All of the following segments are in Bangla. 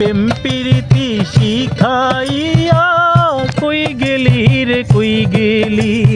প্রেম প্রীতি শিখাইয়া কই গেলি রে কই গেলি?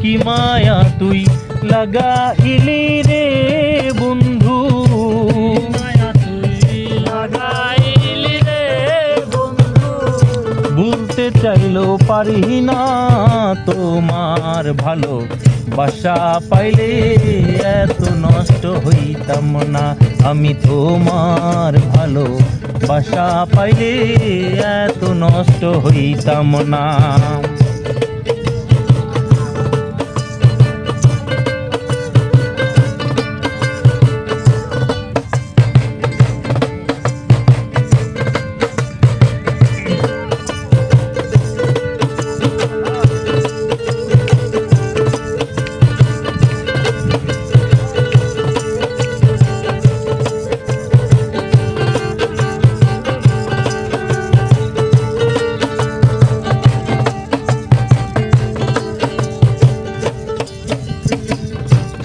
কি মায়া তুই লাগাইলি রে বন্ধু? মায়া তুই লাগাইলি রে বন্ধু। ভুলতে চাইলেও পারি না তোমার ভালো বাসা পাইলে এত নষ্ট হইতাম না। আমি তোমার ভালো বাসা পাইলে এত নষ্ট হইতাম না।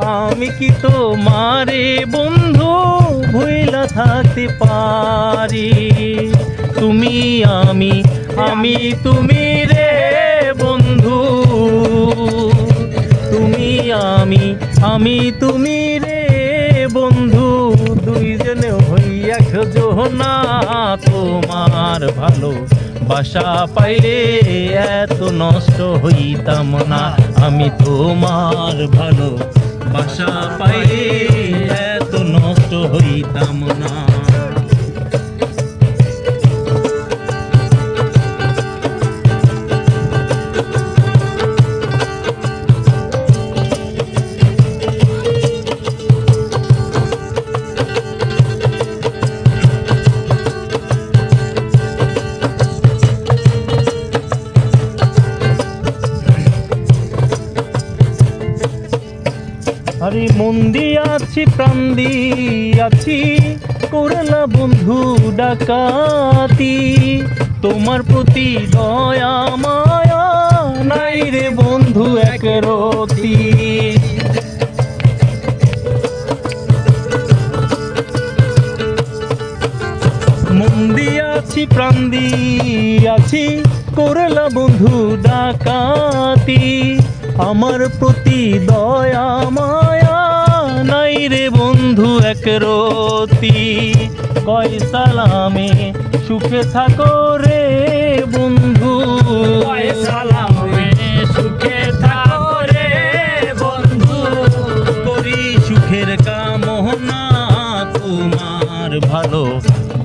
আমি কি তোমারে বন্ধু ভুইলা থাকতে পারি? তুমি আমি আমি তুমি রে বন্ধু। তুমি আমি আমি তুমি রে বন্ধু। দুইজনে হইয়া খোঁজো না তোমার ভালো বাসা পাইলে এত নষ্ট হইতাম না। আমি তোমার ভালো বাসা পাই এত নষ্ট হইতাম না। আরে মন দিয়াছি, প্রাণ দিয়াছি, করলা বন্ধু ডাকাতি। তোমার প্রতি দয়া, মায়া নাই রে বন্ধু এক রতি। মন দিয়াছি, প্রাণ দিয়াছি, করলা বন্ধু ডাকাতি। আমার প্রতি দয়া মায়া নাই রে বন্ধু এক রতি। কয় সালামে সুখে থাকো রে বন্ধু। কয় সালামে সুখে থাকো রে বন্ধু। করি সুখের কামনা তোমার ভালো।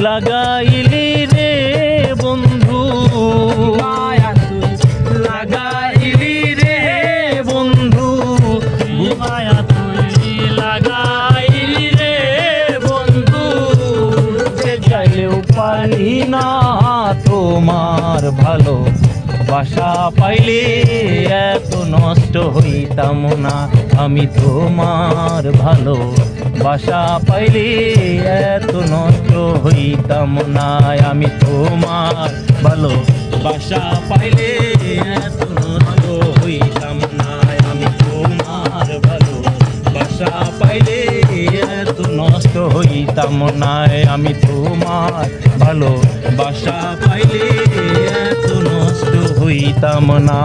লাগাইলি রে বন্ধু। লাগাইলি রে বন্ধু। মায়া তুই লাগাইলি রে বন্ধু। না তোমার ভালো বাসা পাইলে এত নষ্ট হইতাম না। আমি তোমার ভালো বাসা পাইলে এত নষ্ট হইতাম না। আমি তোমার ভালো বাসা পাইলে এত নষ্ট হইতাম না। আমি তোমার ভালো বাসা পাইলে হইতাম না। আমি তোমার ভালো বাসা পাইলে এত নষ্ট হইতাম না।